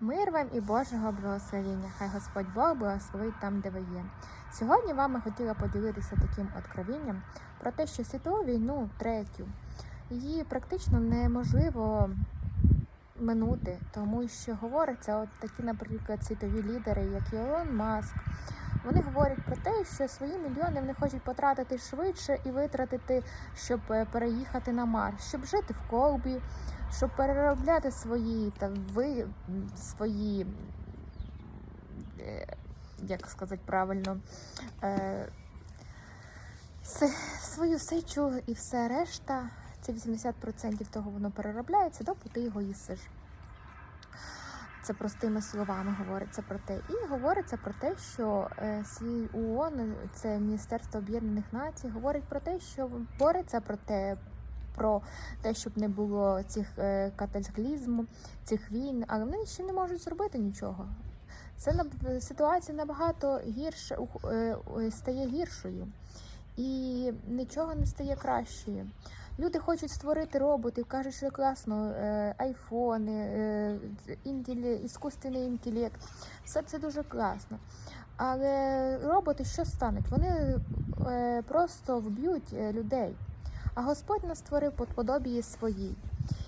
Мир вам і Божого благословення. Хай Господь Бог благословить там, де ви є. Сьогодні вами хотіла поділитися таким откровінням про те, що світову війну третю її практично неможливо минути, тому що говориться, от такі, наприклад, світові лідери, як Ілон Маск. Вони говорять про те, що свої мільйони вони хочуть потратити швидше і витратити, щоб е, переїхати на Марс, щоб жити в колбі, щоб переробляти свої та ви свої, е, як сказати правильно, е, свою сечу і все решта. Це 80% того воно переробляється, доки ти його їсиш. Це простими словами говориться про те. І говориться про те, що е, свій ООН, це Міністерство Об'єднаних Націй, говорить про те, що бореться про те, про те, щоб не було цих е, катаклізму, цих війн, але вони ще не можуть зробити нічого. Це ситуація набагато гірше е, е, стає гіршою, і нічого не стає кращою. Люди хочуть створити роботів, кажуть, що класно, айфони, інтелі, іскусственний інтелект. Все це дуже класно. Але роботи що стануть? Вони просто вб'ють людей. А Господь нас створив по подобії своїй.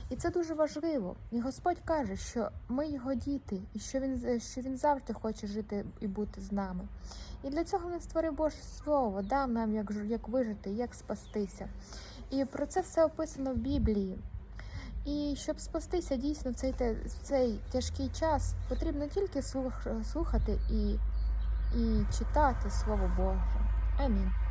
І це дуже важливо. І Господь каже, що ми його діти, і що він, що він завжди хоче жити і бути з нами. І для цього він створив Боже Слово, дав нам, як, як вижити, як спастися. І про це все описано в Біблії. І щоб спастися дійсно в цей, в цей тяжкий час, потрібно тільки слухати і, і читати Слово Боже. Амінь.